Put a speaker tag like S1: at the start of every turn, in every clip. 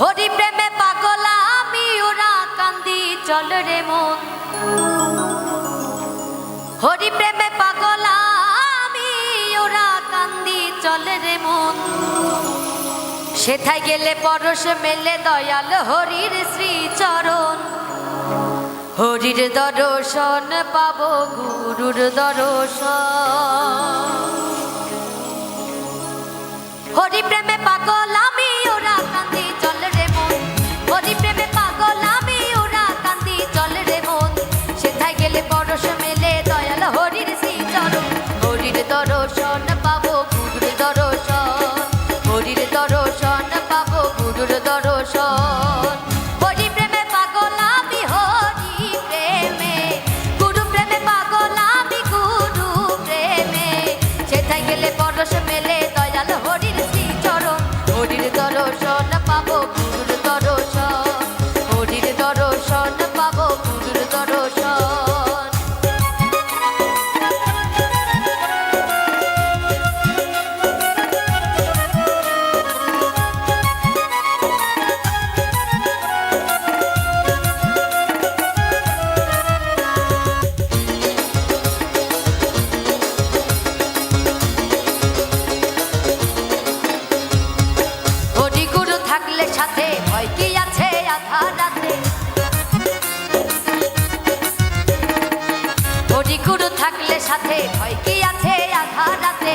S1: হরি প্রেমে পাগলা, আমি ওরা কান্দি, চল রে মন। হরি প্রেমে পাগলা, আমি ওরা কান্দি, চল রে মন। সেথায় গেলে পরশ মেলে দয়াল হরির শ্রীচরণ। হরির দর্শন পাব গুরুর দর্শন। হরি প্রেমে পাগল হরি থাকলে সাথে ভয় কি আছে? আধা রাতে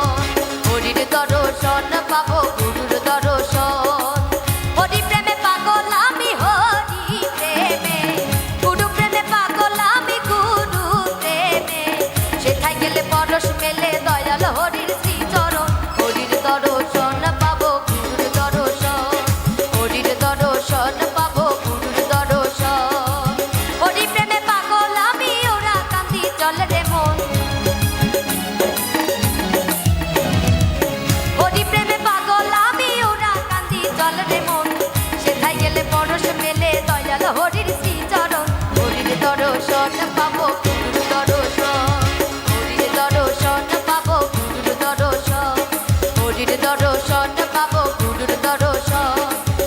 S1: দর্শন পাবো গুরুর দর্শন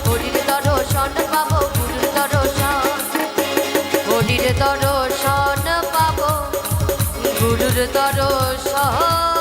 S1: হরির দর্শন পাবো গুরুর দর্শন। হরির দর্শন পাবো গুরুর দর্শন।